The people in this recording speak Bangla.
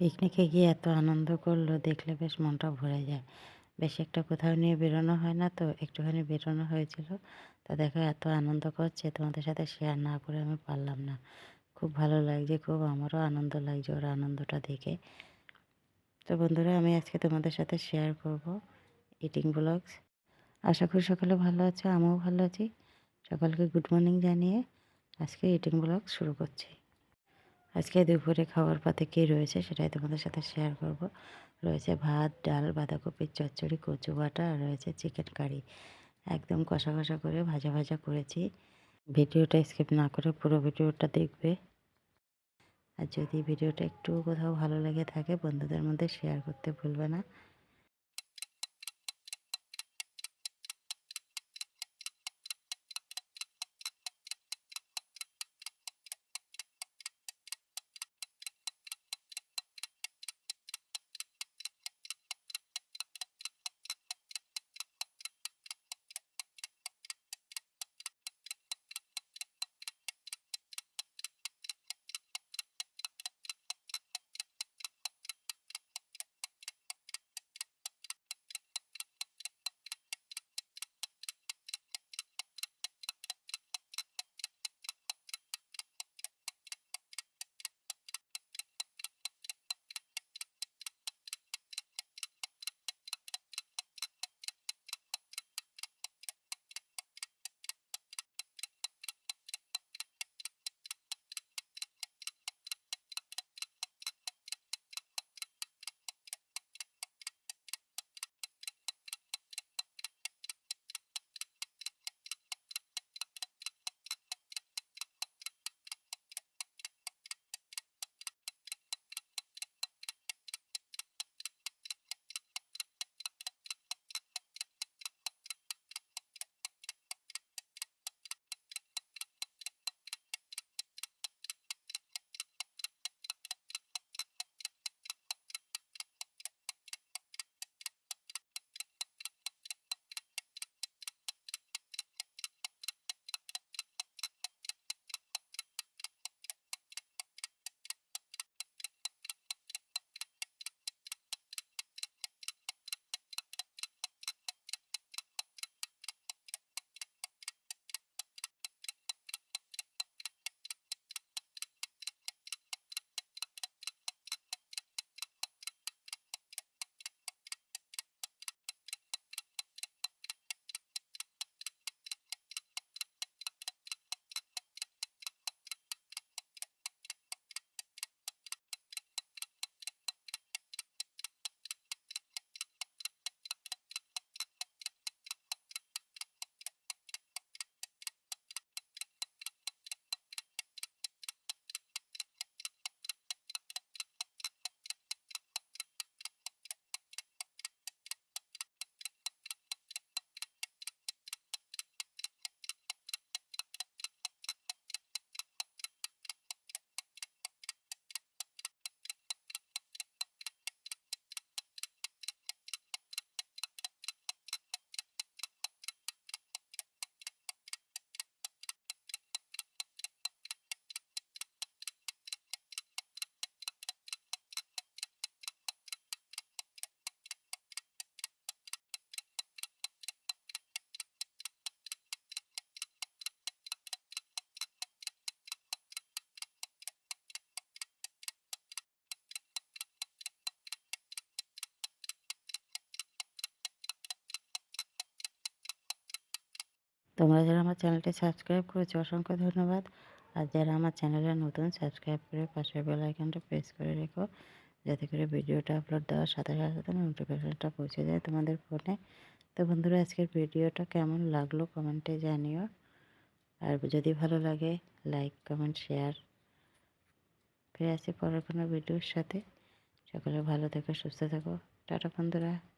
পিকনিকে গিয়ে এত আনন্দ করল, দেখলে বেশ মনটা ভরে যায়। বেশ একটা কোথাও নিয়ে বেরোনো হয় না তো, একটুখানি বেরোনো হয়েছিল। তা দেখো এত আনন্দ করছে, তোমাদের সাথে শেয়ার না করে আমি পারলাম না। খুব ভালো লাগছে, খুব আমারও আনন্দ লাগছে ওর আনন্দটা দেখে। তো বন্ধুরা, আমি আজকে তোমাদের সাথে শেয়ার করব ইটিং ব্লগস আশা করি সকালে ভালো আছো, আমিও ভালো আছি। সকালকে গুড মর্নিং জানিয়ে আজকে ইটিং ব্লগ শুরু করছি। আজকে দুপুরে খাবার পাতে কী রয়েছে সেটাই তোমাদের সাথে শেয়ার করব। রয়েছে ভাত, ডাল, বাঁধাকপির চচ্চড়ি, কচু বাটা, আর রয়েছে চিকেন কারি একদম কষা কষা করে ভাজা ভাজা করেছি। ভিডিওটা স্কিপ না করে পুরো ভিডিওটা দেখবে। আর যদি ভিডিওটা একটু কোথাও ভালো লেগে থাকে, বন্ধুদের মধ্যে শেয়ার করতে ভুলবে না। তোমরা যারা আমার চ্যানেলটি সাবস্ক্রাইব করেছ, অসংখ্য ধন্যবাদ। আর যারা আমার চ্যানেলে নতুন, সাবস্ক্রাইব করে পাশের বেল আইকনটা প্রেস করে রেখো, যাতে করে ভিডিওটা আপলোড দেওয়ার সাথে সাথে নোটিফিকেশনটা পৌঁছে যায় তোমাদের ফোনে। তো বন্ধুরা, আজকের ভিডিওটা কেমন লাগল কমেন্টে জানিও। আর যদি ভালো লাগে, লাইক, কমেন্ট, শেয়ার। ফিরে আসি পরের কোনো ভিডিওর সাথে। সকলে ভালো থেকো, সুস্থ থেকো। টাটা বন্ধুরা।